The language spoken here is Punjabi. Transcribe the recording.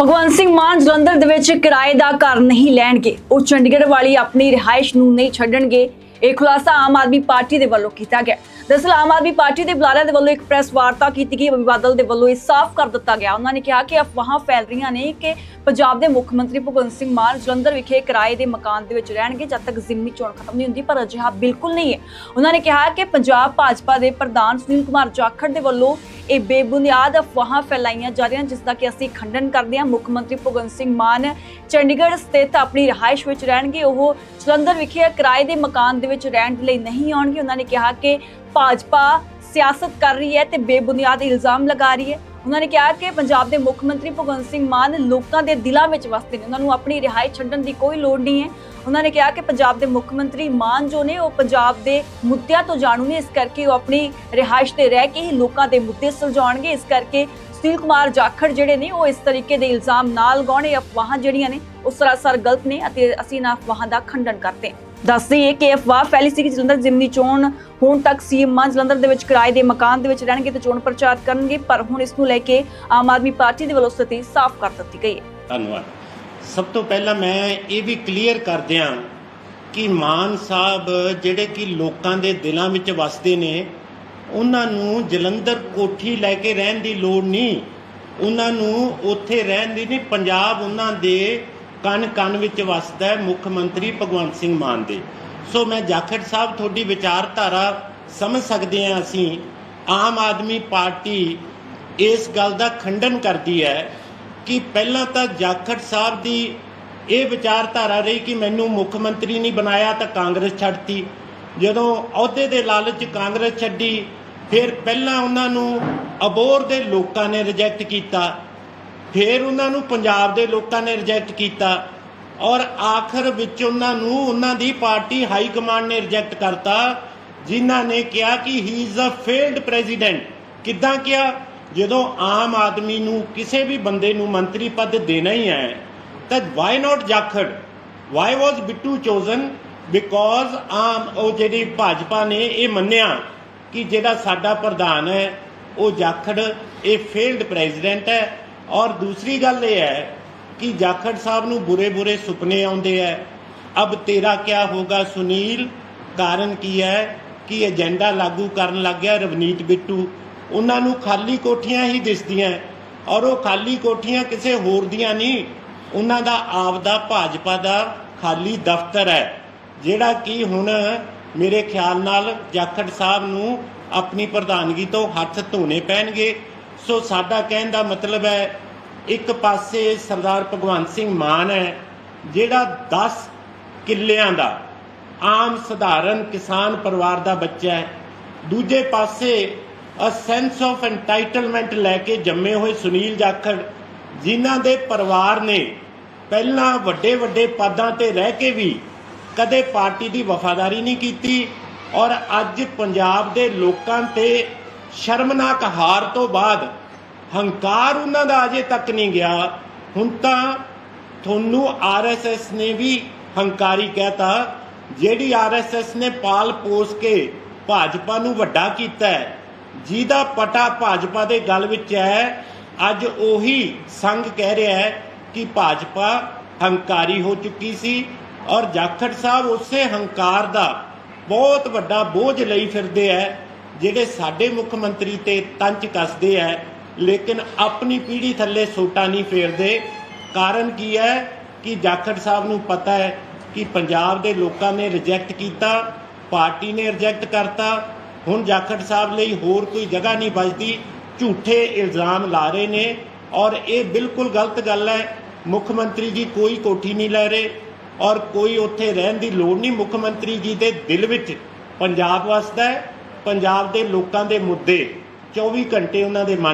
ਭਗਵੰਤ ਸਿੰਘ ਮਾਨ ਜਲੰਧਰ ਦੇ ਵਿੱਚ ਕਿਰਾਏ ਦਾ ਘਰ ਨਹੀਂ ਲੈਣਗੇ। ਉਹ ਚੰਡੀਗੜ੍ਹ ਵਾਲੀ ਆਪਣੀ ਰਿਹਾਇਸ਼ ਨੂੰ ਨਹੀਂ ਛੱਡਣਗੇ। ਇਹ ਖੁਲਾਸਾ ਆਮ ਆਦਮੀ ਪਾਰਟੀ ਦੇ ਵੱਲੋਂ ਕੀਤਾ ਗਿਆ। ਦਰਅਸਲ ਆਮ ਆਦਮੀ ਪਾਰਟੀ ਦੇ ਬੁਲਾਰਿਆਂ ਦੇ ਵੱਲੋਂ ਇੱਕ ਪ੍ਰੈਸ ਵਾਰਤਾ ਕੀਤੀ ਗਈ। ਅਮਰ ਬਾਦਲ ਦੇ ਵੱਲੋਂ ਇਹ ਸਾਫ਼ ਕਰ ਦਿੱਤਾ ਗਿਆ। ਉਹਨਾਂ ਨੇ ਕਿਹਾ ਕਿ ਅਫਵਾਹਾਂ ਫੈਲ ਰਹੀਆਂ ਨੇ ਕਿ ਪੰਜਾਬ ਦੇ ਮੁੱਖ ਮੰਤਰੀ ਭਗਵੰਤ ਸਿੰਘ ਮਾਨ ਜਲੰਧਰ ਵਿਖੇ ਕਿਰਾਏ ਦੇ ਮਕਾਨ ਦੇ ਵਿੱਚ ਰਹਿਣਗੇ। ਜਦ ਤੱਕ ਜ਼ਿਮਨੀ ਚੋਣ ਖਤਮ ਨਹੀਂ ਹੁੰਦੀ, ਪਰ ਅਜਿਹਾ ਬਿਲਕੁਲ ਨਹੀਂ ਹੈ। ਉਹਨਾਂ ਨੇ ਕਿਹਾ ਕਿ ਪੰਜਾਬ ਭਾਜਪਾ ਦੇ ਪ੍ਰਧਾਨ ਸੁਨੀਲ ਕੁਮਾਰ ਜਾਖੜ ਦੇ ਵੱਲੋਂ ਇਹ ਬੇਬੁਨਿਆਦ ਅਫਵਾਹਾਂ ਫੈਲਾਈਆਂ ਜਾ ਰਹੀਆਂ, ਜਿਸ ਦਾ ਕਿ ਅਸੀਂ ਖੰਡਨ ਕਰਦੇ ਹਾਂ। ਮੁੱਖ ਮੰਤਰੀ ਭਗਵੰਤ ਸਿੰਘ ਮਾਨ ਚੰਡੀਗੜ੍ਹ ਸਥਿਤ ਆਪਣੀ ਰਿਹਾਇਸ਼ ਵਿੱਚ ਰਹਿਣਗੇ। ਉਹ ਜਲੰਧਰ ਵਿਖੇ ਕਿਰਾਏ ਦੇ ਮਕਾਨ ਦੇ ਵਿੱਚ ਰਹਿਣ ਲਈ ਨਹੀਂ ਆਉਣਗੇ। ਉਹਨਾਂ ਨੇ ਕਿਹਾ ਕਿ ਭਾਜਪਾ ਸਿਆਸਤ ਕਰ ਰਹੀ ਹੈ ਤੇ ਬੇਬੁਨਿਆਦ ਇਲਜ਼ਾਮ ਲਗਾ ਰਹੀ ਹੈ। ਉਹਨਾਂ ਨੇ ਕਿਹਾ ਕਿ ਪੰਜਾਬ ਦੇ ਮੁੱਖ ਮੰਤਰੀ ਭਗਵੰਤ ਸਿੰਘ ਮਾਨ ਲੋਕਾਂ ਦੇ ਦਿਲਾਂ ਵਿੱਚ ਵਸਦੇ ਨੇ। ਉਹਨਾਂ ਨੂੰ ਆਪਣੀ ਰਿਹਾਇਸ਼ ਛੱਡਣ ਦੀ ਕੋਈ ਲੋੜ ਨਹੀਂ ਹੈ। ਉਹਨਾਂ ਨੇ ਕਿਹਾ ਕਿ ਪੰਜਾਬ ਦੇ ਮੁੱਖ ਮੰਤਰੀ ਮਾਨ ਜੋ ਨੇ, ਉਹ ਪੰਜਾਬ ਦੇ ਮੁੱਦਿਆਂ ਤੋਂ ਜਾਣੂ ਨੇ। ਇਸ ਕਰਕੇ ਉਹ ਆਪਣੀ ਰਿਹਾਇਸ਼ ਤੇ ਰਹਿ ਕੇ ਹੀ ਲੋਕਾਂ ਦੇ ਮੁੱਦੇ ਸੁਲਝਾਉਣਗੇ। ਇਸ ਕਰਕੇ ਸੁਨੀਲ ਕੁਮਾਰ ਜਾਖੜ ਜਿਹੜੇ ਨੇ, ਉਹ ਇਸ ਤਰੀਕੇ ਦੇ ਇਲਜ਼ਾਮ ਨਾਲ ਗਾਉਣੇ ਅਫਵਾਹਾਂ ਜਿਹੜੀਆਂ ਨੇ, ਉਹ ਸਰਾਸਰ ਗਲਤ ਨੇ ਅਤੇ ਅਸੀਂ ਇਹਨਾਂ ਅਫਵਾਹਾਂ ਦਾ ਖੰਡਨ ਕਰਦੇ ਹਾਂ। ਦੱਸ ਦਈਏ ਕਿ ਅਫਵਾਹ ਫੈਲੀ ਸੀ ਕਿ ਜਲੰਧਰ ਜ਼ਿਮਨੀ ਚੋਣ ਹੋਣ ਤੱਕ ਸੀਐਮ ਮਾਨ ਜਲੰਧਰ ਦੇ ਵਿੱਚ ਕਿਰਾਏ ਦੇ ਮਕਾਨ ਦੇ ਵਿੱਚ ਰਹਿਣਗੇ ਤੇ ਚੋਣ ਪ੍ਰਚਾਰ ਕਰਨਗੇ, ਪਰ ਹੁਣ ਇਸ ਨੂੰ ਲੈ ਕੇ ਆਮ ਆਦਮੀ ਪਾਰਟੀ ਦੇ ਵੱਲੋਂ ਸਥਿਤੀ ਸਾਫ਼ ਕਰ ਦਿੱਤੀ ਗਈ ਹੈ। ਧੰਨਵਾਦ। ਸਭ ਤੋਂ ਪਹਿਲਾਂ ਮੈਂ ਇਹ ਵੀ ਕਲੀਅਰ ਕਰ ਦਿਆਂ ਕਿ ਮਾਨ ਸਾਹਿਬ ਜਿਹੜੇ ਕਿ ਲੋਕਾਂ ਦੇ ਦਿਲਾਂ ਵਿੱਚ ਵਸਦੇ ਨੇ, ਉਹਨਾਂ ਨੂੰ ਜਲੰਧਰ ਕੋਠੀ ਲੈ ਕੇ ਰਹਿਣ ਦੀ ਲੋੜ ਨਹੀਂ। ਉਹਨਾਂ ਨੂੰ ਉੱਥੇ ਰਹਿਣ ਦੀ ਨਹੀਂ, ਪੰਜਾਬ ਉਹਨਾਂ ਦੇ ਕਨ ਕਨ ਵਿੱਚ ਵਸਦਾ ਹੈ ਮੁੱਖ ਮੰਤਰੀ ਭਗਵੰਤ ਸਿੰਘ ਮਾਨ ਦੇ। ਸੋ ਮੈਂ ਜਾਖੜ ਸਾਹਿਬ ਤੁਹਾਡੀ ਵਿਚਾਰਧਾਰਾ ਸਮਝ ਸਕਦੇ ਹਾਂ ਅਸੀਂ, ਆਮ ਆਦਮੀ ਪਾਰਟੀ ਇਸ ਗੱਲ ਦਾ ਖੰਡਨ ਕਰਦੀ ਹੈ ਕਿ ਪਹਿਲਾਂ ਤਾਂ ਜਾਖੜ ਸਾਹਿਬ ਦੀ ਇਹ ਵਿਚਾਰਧਾਰਾ ਰਹੀ ਕਿ ਮੈਨੂੰ ਮੁੱਖ ਮੰਤਰੀ ਨਹੀਂ ਬਣਾਇਆ ਤਾਂ ਕਾਂਗਰਸ ਛੱਡਤੀ। ਜਦੋਂ ਅਹੁਦੇ ਦੇ ਲਾਲਚ ਕਾਂਗਰਸ ਛੱਡੀ, ਫਿਰ ਪਹਿਲਾਂ ਉਹਨਾਂ ਨੂੰ ਅਬੋਰ ਦੇ ਲੋਕਾਂ ਨੇ ਰਿਜੈਕਟ ਕੀਤਾ। ਫਿਰ ਉਹਨਾਂ ਨੂੰ ਪੰਜਾਬ ਦੇ ਲੋਕਾਂ ਨੇ ਰਿਜੈਕਟ ਕੀਤਾ ਔਰ ਆਖਰ ਵਿੱਚ ਉਹਨਾਂ ਨੂੰ ਉਹਨਾਂ ਦੀ ਪਾਰਟੀ ਹਾਈ ਕਮਾਂਡ ਨੇ ਰਿਜੈਕਟ ਕਰਤਾ, ਜਿਨ੍ਹਾਂ ਨੇ ਕਿਹਾ ਕਿ he is a failed president ਕਿੱਦਾਂ ਕਿਹਾ? ਜਦੋਂ ਆਮ ਆਦਮੀ ਨੂੰ ਕਿਸੇ ਵੀ ਬੰਦੇ ਨੂੰ ਮੰਤਰੀ ਪਦ ਦੇਣਾ ਹੀ ਹੈ, ਤਾਂ why not Jakhar? Why was Bittu chosen? Because ਆਮ ਉਹ ਜਿਹੜੀ ਭਾਜਪਾ ਨੇ ਇਹ ਮੰਨਿਆ ਕਿ ਜਿਹੜਾ ਸਾਡਾ ਪ੍ਰਧਾਨ ਹੈ, ਉਹ ਜਾਖੜ, ਇਹ ਫੇਲਡ ਪ੍ਰੈਜ਼ੀਡੈਂਟ ਹੈ। ਔਰ ਦੂਸਰੀ ਗੱਲ ਇਹ ਹੈ ਕਿ ਜਾਖੜ ਸਾਹਿਬ ਨੂੰ ਬੁਰੇ ਬੁਰੇ ਸੁਪਨੇ ਆਉਂਦੇ ਹੈ। ਅਬ ਤੇਰਾ ਕਿਆ ਹੋਗਾ ਸੁਨੀਲ? ਕਾਰਨ ਕੀ ਹੈ ਕਿ ਏਜੰਡਾ ਲਾਗੂ ਕਰਨ ਲੱਗ ਗਿਆ ਰਵਨੀਤ ਬਿੱਟੂ। ਉਹਨਾਂ ਨੂੰ ਖਾਲੀ ਕੋਠੀਆਂ ਹੀ ਦਿਸਦੀਆਂ ਔਰ ਉਹ ਖਾਲੀ ਕੋਠੀਆਂ ਕਿਸੇ ਹੋਰ ਦੀਆਂ ਨਹੀਂ। ਉਹਨਾਂ ਦਾ ਆਪਦਾ ਭਾਜਪਾ ਦਾ ਖਾਲੀ ਦਫ਼ਤਰ ਹੈ। ਜਿਹੜਾ ਕਿ ਹੁਣ ਮੇਰੇ ਖਿਆਲ ਨਾਲ ਜਾਖੜ ਸਾਹਿਬ ਨੂੰ ਆਪਣੀ ਪ੍ਰਧਾਨਗੀ ਤੋਂ ਹੱਥ ਧੋਣੇ ਪੈਣਗੇ। ਸੋ ਸਾਡਾ ਕਹਿਣ ਦਾ ਮਤਲਬ ਹੈ, ਇੱਕ ਪਾਸੇ ਸਰਦਾਰ ਭਗਵੰਤ ਸਿੰਘ ਮਾਨ ਹੈ, ਜਿਹੜਾ 10 ਕਿੱਲਿਆਂ ਦਾ ਆਮ ਸਧਾਰਨ ਕਿਸਾਨ ਪਰਿਵਾਰ ਦਾ ਬੱਚਾ ਹੈ। ਦੂਜੇ ਪਾਸੇ ਅ ਸੈਂਸ ਆਫ ਐਂਟਾਈਟਲਮੈਂਟ ਲੈ ਕੇ ਜੰਮੇ ਹੋਏ ਸੁਨੀਲ ਜਾਖੜ, ਜਿਨ੍ਹਾਂ ਦੇ ਪਰਿਵਾਰ ਨੇ ਪਹਿਲਾਂ ਵੱਡੇ ਵੱਡੇ ਪਦਾਂ ਤੇ ਰਹਿ ਕੇ ਵੀ ਕਦੇ ਪਾਰਟੀ ਦੀ ਵਫਾਦਾਰੀ ਨਹੀਂ ਕੀਤੀ ਔਰ ਅੱਜ ਪੰਜਾਬ ਦੇ ਲੋਕਾਂ ਤੇ ਸ਼ਰਮਨਾਕ ਹਾਰ ਤੋਂ ਬਾਅਦ ਹੰਕਾਰ ਉਹਨਾਂ ਦਾ ਅਜੇ ਤੱਕ ਨਹੀਂ ਗਿਆ। ਹੁਣ ਤਾਂ ਤੁਹਾਨੂੰ ਆਰਐਸਐਸ ਨੇ ਵੀ ਹੰਕਾਰੀ ਕਹਿਤਾ, ਜਿਹੜੀ ਆਰਐਸਐਸ ਨੇ ਪਾਲ ਪੋਸ ਕੇ ਭਾਜਪਾ ਨੂੰ ਵੱਡਾ ਕੀਤਾ ਹੈ। ਜਿਹਦਾ ਪਟਾ ਭਾਜਪਾ ਦੇ ਗਲ ਵਿੱਚ ਹੈ, ਅੱਜ ਉਹੀ ਸੰਘ ਕਹਿ ਰਿਹਾ ਹੈ ਕਿ ਭਾਜਪਾ ਹੰਕਾਰੀ ਹੋ ਚੁੱਕੀ ਸੀ ਔਰ ਜਾਖੜ ਸਾਹਿਬ ਉਸੇ ਹੰਕਾਰ ਦਾ ਬਹੁਤ ਵੱਡਾ ਬੋਝ ਲਈ ਫਿਰਦੇ ਹੈ। ਜਿਹੜੇ ਸਾਡੇ ਮੁੱਖ ਮੰਤਰੀ ਤੇ ਤੰਚ ਕੱਸਦੇ ਐ, ਲੇਕਿਨ ਆਪਣੀ ਪੀੜ੍ਹੀ ਥੱਲੇ ਸੋਟਾ ਨਹੀਂ ਫੇਰਦੇ। ਕਾਰਨ ਕੀ ਹੈ ਕਿ ਜਾਖੜ ਸਾਹਿਬ ਨੂੰ ਪਤਾ ਹੈ ਕਿ ਪੰਜਾਬ ਦੇ ਲੋਕਾਂ ਨੇ ਰਿਜੈਕਟ ਕੀਤਾ, ਪਾਰਟੀ ਨੇ ਰਿਜੈਕਟ ਕਰਤਾ। ਹੁਣ ਜਾਖੜ ਸਾਹਿਬ ਲਈ ਹੋਰ ਕੋਈ ਜਗ੍ਹਾ ਨਹੀਂ ਬਚਦੀ। ਝੂਠੇ ਇਲਜ਼ਾਮ ਲਾ ਰਹੇ ਨੇ ਔਰ ਇਹ ਬਿਲਕੁਲ ਗਲਤ ਗੱਲ ਹੈ ਮੁੱਖ ਮੰਤਰੀ ਜੀ ਕੋਈ ਕੋਠੀ ਨਹੀਂ ਲੈ ਰਹੇ ਔਰ ਕੋਈ ਉੱਥੇ ਰਹਿਣ ਦੀ ਲੋੜ ਨਹੀਂ ਮੁੱਖ ਮੰਤਰੀ ਜੀ ਦੇ ਦਿਲ ਵਿੱਚ। ਪੰਜਾਬ ਵਸਦਾ ਹੈ ਪੰਜਾਬ ਦੇ ਲੋਕਾਂ ਦੇ ਮੁੱਦੇ 24 ਘੰਟੇ ਉਹਨਾਂ ਦੇ ਮਨ